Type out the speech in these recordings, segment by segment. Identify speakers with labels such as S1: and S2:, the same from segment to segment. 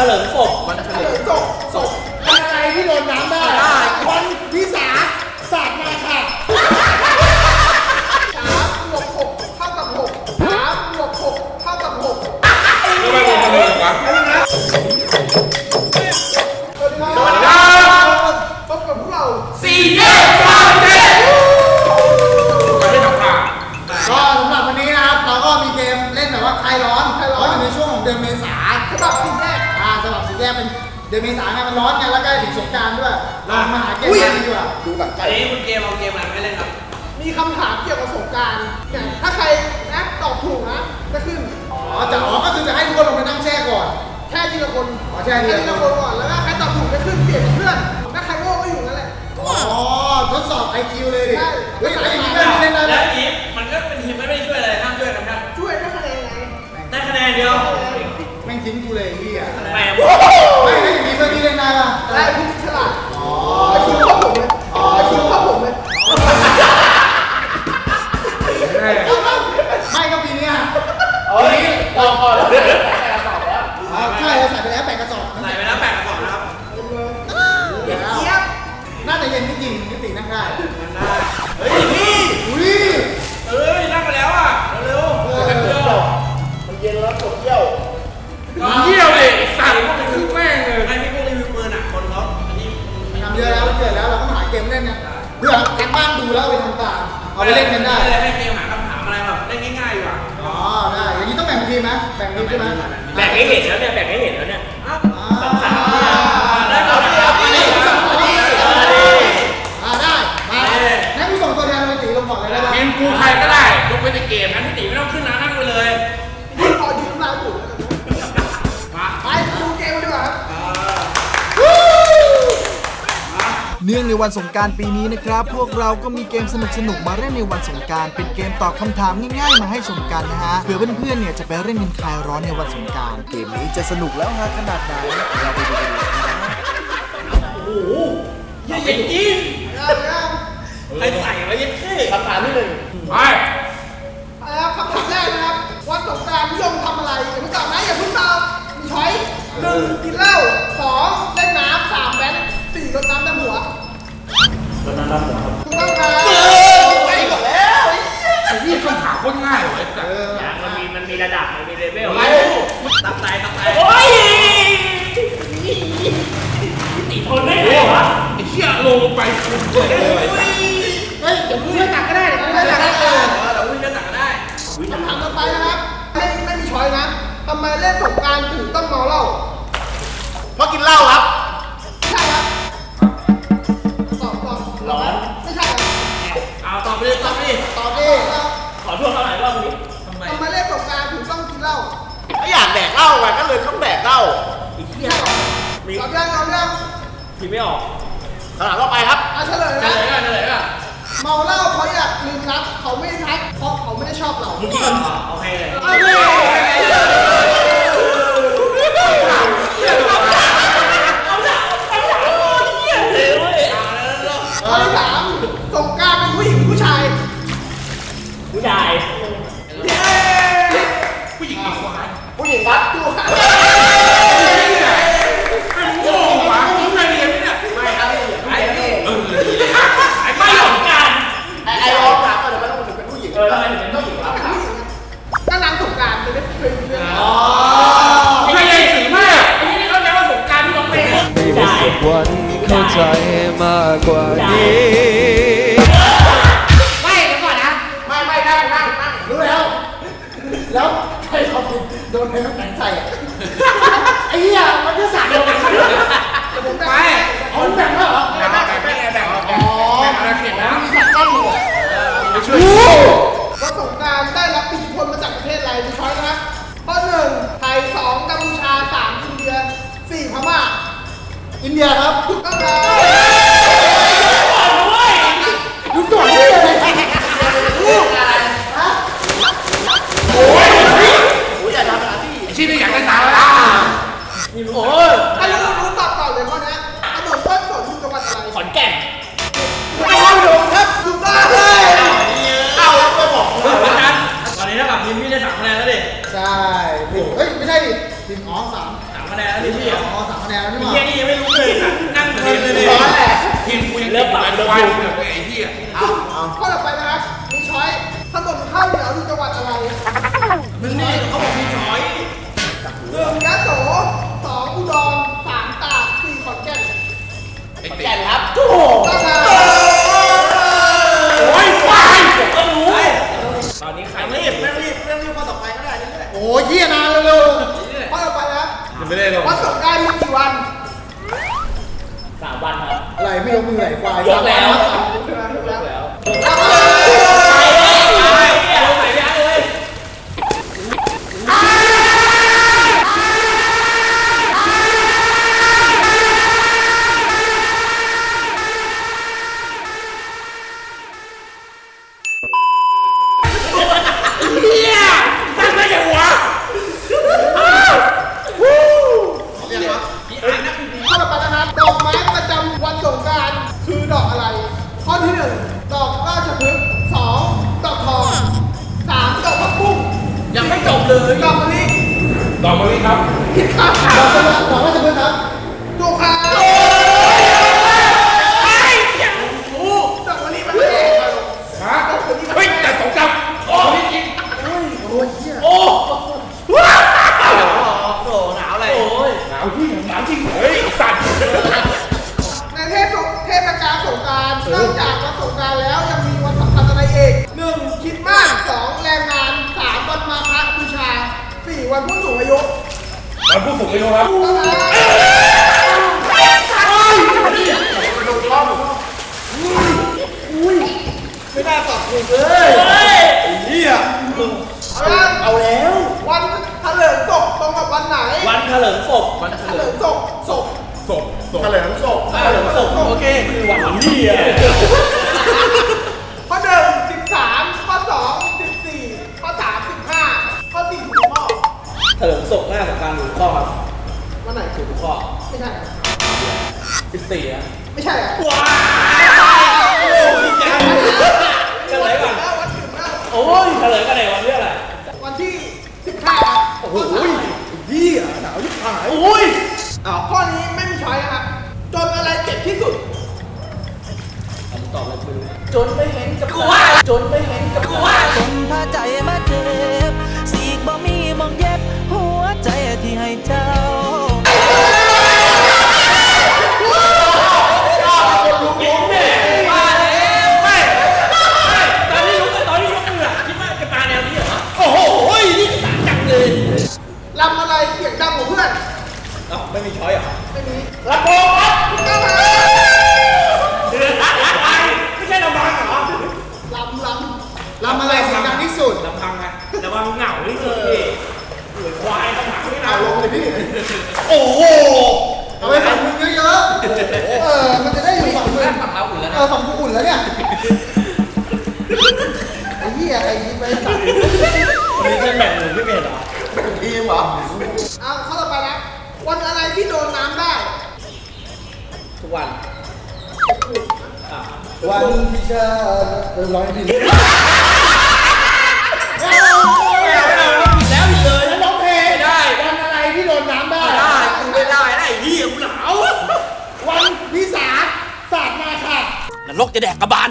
S1: เฉลิมศพ
S2: วันเฉลิมศพศพวันอะไรที่โดนน้ำได้วันวิสาศาสตร์มาค่ะ
S3: สามบวกหกเท่ากับหกสามบวกหกเท่ากับหก
S4: ทำไมผมมันเลยวะ
S3: สวัสดีครับ
S4: สวัสดีครับ
S3: พบกับพวกเรา
S4: สี่แยกสามเจ็ดไม่ได้ทำข่าว
S2: ก็สำหรับวันนี้นะครับเราก็มีเกมเล่นแบบว่าคลายร้อนคลายร้อนอยู่ในช่วงของเดือนเมษา
S3: ฉบับสิ่งแรก
S2: อ่า สำหรับสีแยกเป็นเดือนเมษาไงมันร้อนไงแล้วใกล้ถึงสงกรารด้วยเรามาหาเกมเล่นดีกว่า ดูแบบ
S1: อันนี้คุณเกมเอาเกมอะไรไม่เล่นครับ
S3: มีคำถามเกี่ยวกับสงกรารอย่างถ้าใครแอปตอบถูกนะจะขึ้น
S2: อ๋อจะอ๋อก็คือจะให้ทุกคนลงไปนั่งแช่ก่อน
S3: แค่ทีละคน
S2: อ๋อแค่ทีละคน
S3: คนก่อน แล้วก็ใครตอบถูกจะขึ้นเปลี่ยนกับเพื่อน ถ้าใครโง่ก็อยู่นั่นแหละ
S2: อ๋อทดสอบ IQ เลยดิ
S3: ใช่
S2: เฮ้ยไอ้นี่เล่นเล่นได้
S1: แล้
S2: ไหม
S1: วอีฟมันก็เป็นทีมไม่ได้ช่วยอะไรห้ามช่วยกันครับ
S3: ช่วยได้คะแนนไง
S1: ได้คะแนนเดียว
S2: แม่งทิ้งกูเลยไอ้เหี้ย
S1: แหม
S2: เพื่อทางบ้านดูแล้วเอาไปทำตามเอาไปเล่นกันได้
S1: เลยให้เกมหาคำถามอะไรแบบเล่นง่ายๆอยู่อะ
S2: อ๋อ ได้ อย่างนี้ต้องแบ่งทีมไหมแบ่งทีมใช่ไหม
S5: แบ่งให้เห็นแล้วเนี่ยแบ่งให้เห็นแล้วเนี่ย
S2: อ่า
S1: ได้หมดนะครับ
S2: อันนี้สองคนนี้อ่าได้ มาให้ผู้ส่งตัวแทนไปตีลงก่อนเลยได้ไหม
S4: ทีมกูใครก็ได้ยกเว้นในเกม
S1: งั้
S4: นะ
S1: น นื่
S3: อ
S6: งในวันสงกรารปีนี้นะครับ พวกเราก็มีเกมสนุกๆมาเล่นในวันสงกรารเป็นเกมตอบคำถามง่ายๆมาให้ชมกันนะฮะเผื่อเพื่อนๆเนี่ยจะไปเล่นกันคลายร้อนในวันสงกรารเกมนี้จะสนุกแล้วฮะขนาดไหนเราไปดูกันเลยนะ
S1: อย่าเย็นจริง
S3: เอาเอา
S1: ใครใส่ไว้เย็นขี้
S4: คำถามที่หนึ่งไป
S3: เอาละคำถามแรกนะครับวันสงกรานต์นิยมทำอะไรอย่าเพิ่งตอบนะอย่าเพิ่งตอบมีช้อยหนึ่งกินเหล้าสองเล่นน้ำสามแว้นสี่รดน้ำดำหัว
S5: ทีไม่
S1: ออก
S3: คำถามต่อไปครับเอาเฉลย
S1: เฉ
S3: นะ
S1: ลยกันเฉลยกัน
S3: เมาเหล้าเพราะอยากลืมรักเขาไม่ทักเพราะเขาไม่ได้ชอบเรา
S1: มึงกินโอเคเลย
S3: เอาเล
S4: โด
S5: น
S4: ใค
S2: รน้ำแข็งใส่อะไอ้เหี้ยมันก็สาดเดียวกัน
S3: ผม
S4: ไป
S3: ได้
S2: เอาแข็งแล้วเหรอ
S4: แบ่งแบ่งแบ่งแบ่งแบ่งเข็ดนะ
S2: มีสัตว์ก้อยู่อะ
S4: ไปช่วย
S3: ว่าสงการได้รับอิทธิพลมาจากประเทศอะไรมีช้อยนะครับข้อหนึ่งไทยสองกัมพูชาสามอินเดียสี่พม่า
S2: อินเดียครับ
S3: ถูกต้องครับ สิบสี่อะไม่
S2: ใช่ว้า
S7: ว
S8: โอ้ยังเฉ
S2: ลยก่อ
S3: นวันถึงแล้
S9: ว
S7: โอ้ยเฉ
S3: ล
S2: ยกั
S3: น
S7: ไหนวั
S8: น
S3: ที่อะไรวันที่สิบ
S7: ห้า
S2: โอ้
S7: โหยี่
S8: อะ
S2: หนาวยิ่
S3: หาย
S8: โอ้
S9: ยอ้า
S3: วข้อนี้ไม่มีช้อยะครับ จนอะไรเจ็บที่สุดผม
S8: ตอบเลยไม่
S3: จนไม่เห็นกับกูาจนไม่เห็นกับกูา
S1: จนพาใจมาเจ็บสีกบ่มีมองเย็บ หัวใจที่ให้เจ้า
S8: แล้วเนี่
S9: ย
S3: ไอ้
S9: เหี้
S8: ยใคร
S3: ยิ้ม
S8: ไป
S7: สั
S8: ตว์
S7: ไม่ใช่
S8: แบ่งหรือพี่เมย์หรอ
S9: ทีมเหรอ
S3: เอาเข้อต่อไปนะวันอะไรที่โดนน้ำได้
S9: ทุกวัน
S7: วันที่าเออร้อ
S2: ยผิด
S7: น
S2: กจะแดกกระบาล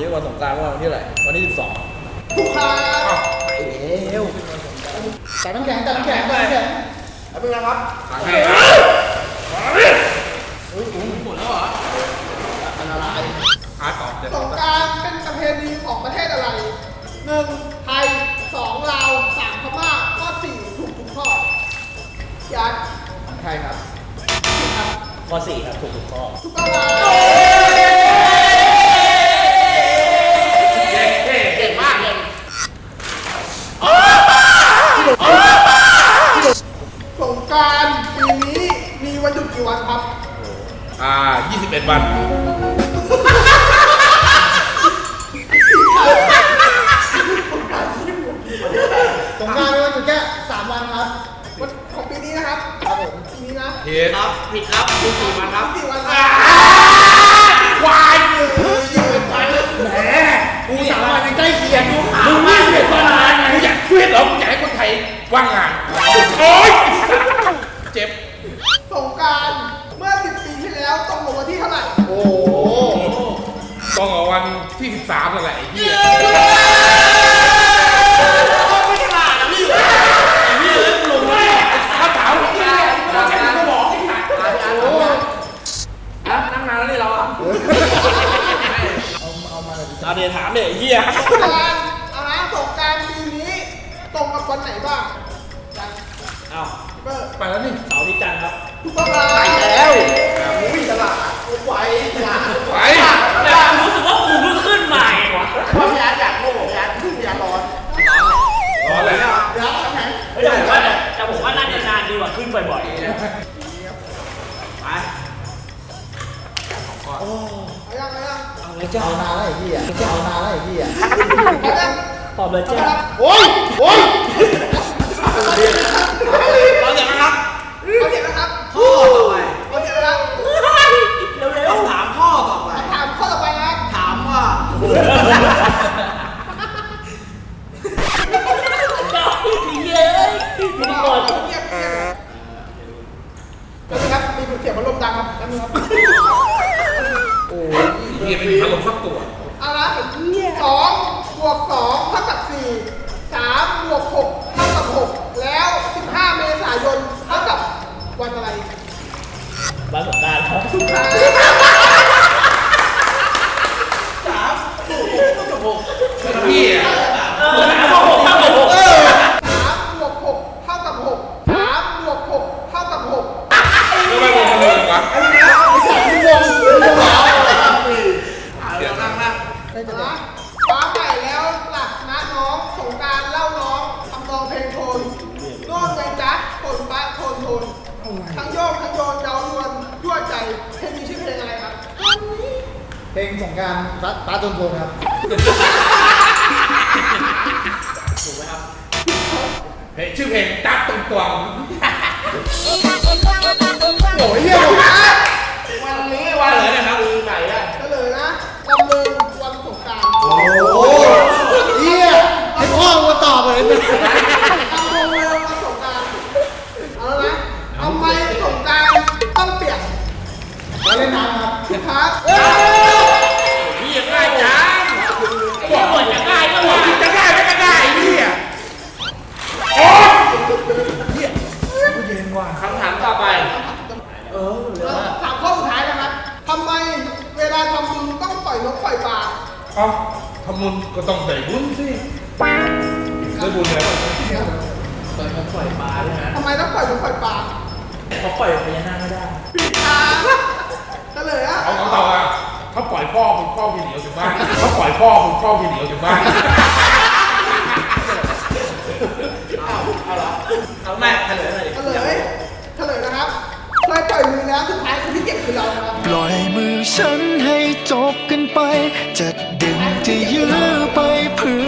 S2: ี้
S3: วัน
S7: ส
S3: งกราน
S9: ต์วันที่ไหร่วันที่ 12
S3: ทุกครั้
S7: เร็วแต่น้ำแข็งแต่น้ำแข็งแต่น้ำแข็ง
S9: ล้วเป็นไงครับ
S2: แข่งอุ้ยห
S7: มดแล้วเห
S2: รออันตรายรตออ
S3: สงการเป็นประเพณีของประเทศอะไรหนึ่งไทยสองลาวสามพม่าก้อสี่ถูกทุกข้อยัน
S7: ไทยครับ
S8: ข้อสี่ครับถูกทุกข้อ
S3: ทุกข้อ
S2: ลา
S4: 21 วัน
S2: สงกรารมีวันหยุดแค่สามวันครับ
S3: วันของปีนี้นะครับ
S2: ครับผม
S3: ปีนี้นะ
S4: เฮ็ด
S1: ครับผิดครับมีสี่วันครับ
S3: สี่วันครับ
S4: ควาย
S2: แหมกูสามวันยังใกล้เคียง
S4: มึงไม่เสียวันงานไงอยากเครียดเหรอมึงอยากให้คนไทยว่างงาน โอ๊ย
S3: วันที่
S4: 13นั่นแหละไอ้เหี้ย
S1: ไม่ฉลาดนะพี่อยู่ไอ้พี่เอ้ยลงมา
S4: ถ้าถามผมเนี่ยไม่ต้องใช้สมองไอ้สัตว์
S1: อะนั่งนานแล้วนี่เราอะ
S2: เอามาเลย
S1: เอาเดี๋ยวถามเดี๋ยวไอ้เหี้ย
S3: สงกรารเอานะสงกรารปีนี้ตรงกับวันไหนบ้างจัน
S1: เอ้า
S3: เบอร์
S4: ไปแล้วนี่
S1: เสาร์ที่จันทร์ครับ
S3: ทุกคนมา
S2: แล้วอุ้ยตลาด ไวตลาด
S4: ไป
S1: แต่กูรู้สึกว่ากูเพิ่งขึ้นมาเองวะ
S2: พ่อพี่อาร์ตอยากโง่พี่อาร์ตพี่อาร์ตร้อน
S4: รออะไรนะ
S2: เดี๋ยวน้ำแข็ง
S1: เฮ้ยแต่ผมว่าแต่ผมว่าน่าจะนานดีกว่าขึ้นบ่อยๆไป
S3: เอายังเอายัง
S1: เอาเลยจ้า
S2: เอานานแล้วไอ้พี่อะเอานานแล้วไอ้พี่อะ
S3: เอายัง
S1: ตอบเลยจ้า
S2: โอ้ยโอ้ย
S1: เฮี
S4: ยเป็นพัดลมสักตัว
S3: เอาละสองบวกสองเท่ากับสี่สามบวกหก ทั้
S1: ง
S3: โยกทั้งโยนเย้ายวนยั่วใจเพลงนี้ชื่อเพลงอะไรครับ
S2: เพลงสงกรารตาตาจนโทนครับ
S4: เพลงชื่อเพลงตั๊กตรงตวง
S2: โอ้ยเฮียผมนะ
S9: วันนี้วันไหนนะครับปีไหนอะ
S3: ก็เลยนะลำเลิงวันสงกราร
S2: โอ้โห เรา
S3: เล่น
S2: น้ำครับ
S3: ครับ
S4: พี่ยังง่ายจัง
S1: บอกหมดจะง่ายก็
S4: บ
S1: หม
S4: อก
S1: ด
S4: พี่จะง่ายไม่ก็ง่ายไอ้พี่อะโอ๊ย
S9: คำถามต่อไป
S3: ถามข้อสุดท้ายนะครับทำไมเวลาทำบุญต้องปล่อยนกปล่อยปลา
S4: เอ้าทำบุญก็ต้องได้บุญสิได้บุญอะไรบ้าง
S3: ทำไมต้องปล่อยนกปล่อยปลา
S1: เขาปล่อยพญานาคไม่ได้
S3: ผิดทาง ก็เลยอะ
S4: เอาของเราอะเขาปล่อยพ่อมึงพ่อพี่เหนียวจากบ้านเขาปล่อยพ่อมึงพ่อพี่เหนียวจากบ้าน
S1: เอาแม่เฉลยหน่อยดิ
S3: เฉลยเฉลยนะครับเคยปล่อยมือแล้วสุดท้ายคนที่เก็บคือเรานะครับ
S10: ปล่อยมือฉันให้จบกันไป จะดึงจะยื้อไปเพื่อ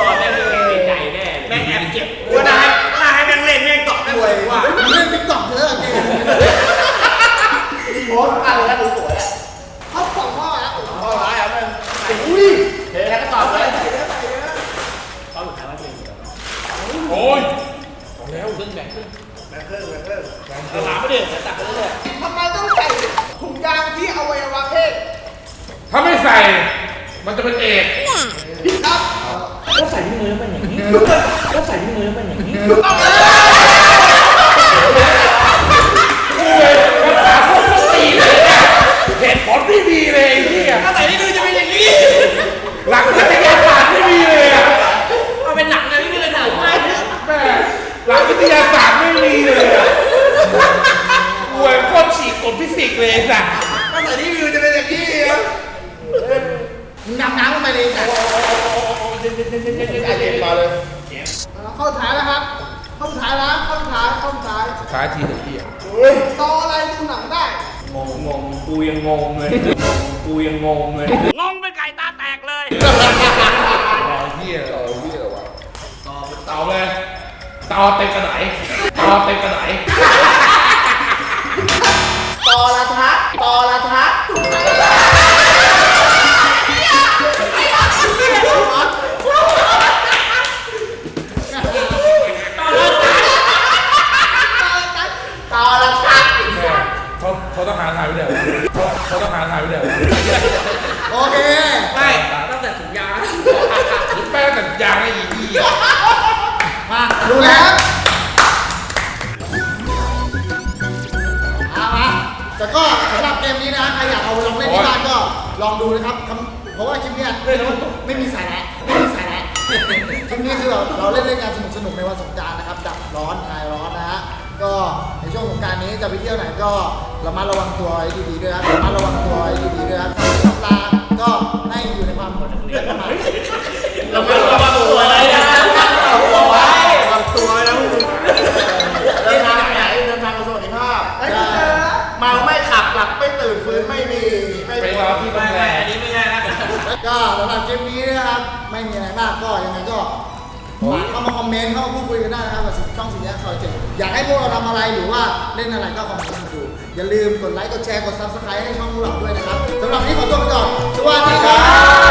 S1: ตอนแม่งเป็นใจแน่แม่งแอบเก็บว่าได้ได้ให้แม่งเล่นแม่งตอบได้หมดว่า
S2: เล่นติ๊กต็อกเยอะเกม
S1: ยังงงเลย กูยังงงเลย
S4: เฮียต่อเฮียวะต่อเลยต่อเต็มกระไหนต่อเต็มกระไหน
S2: ตอละทักตอละทักตอละทัก
S4: แม่เขาเขาต้องหาถ่ายไปเดี๋ยว เขาเขาต้องหาถ่ายไปเดี๋ยว
S2: โอเค
S1: ไม่ตั้งแต่ถุงยาง
S4: แป้งแต่ยางไอ้อีเหี้ย
S2: มาดูแล้วเอามาแต่ก็สำหรับเกมนี้นะใครอยากเอาไปลองเล่นที่บ้านก็ลองดูนะครับคำเพราะว่าคลิปเนี้ยไม่มีสาระไม่มีสาระคลิปนี้คือเราเราเล่นเล่นกันสนุกสนุกๆในวันสงกรารนะครับดับร้อนคลายร้อนนะฮะก็ใน ช่วงสงกรารนี้จะไปเที่ยวไหนก็ระมัดระวังตัวให้ดีๆด้วยนะครับระมัดระวังตัวให้ดีๆด้วยนะครับทำตามก็ให้อยู่ในความประมาท
S1: เราไม่ระวังตัวเลยนะตัวไว้ระวังตัวนะมึง
S2: เดินทางไหนเดินทางกับสวัสดิภาพเมาไม่ขับหลับไม่ตื่นฟื้นไม่มีไม่
S4: ไป
S2: มี
S4: รอที่โร
S1: ไม่
S4: งแร
S1: ไม่
S4: ม
S1: อันนี้ไม่ใช่นะ
S2: ก็สำหรับคลิปนี้นะครับ ไม่มีอะไรมากก็ยังไงก็ฝาก เข้ามาคอมเมนต์เข้ามาพูดคุยกันได้นะครับกับช่องสีแยกซอยเจ็ดอยากให้พวกเราทำอะไรหรือว่าเล่นอะไรก็คอมเมนต์มาดูอย่าลืมกดไลค์กดแชร์กดซับสไครต์ให้ช่องพวกเราด้วยนะครับสำหรับวันนี้ขอตัวไปก่อนสวัสดีครับ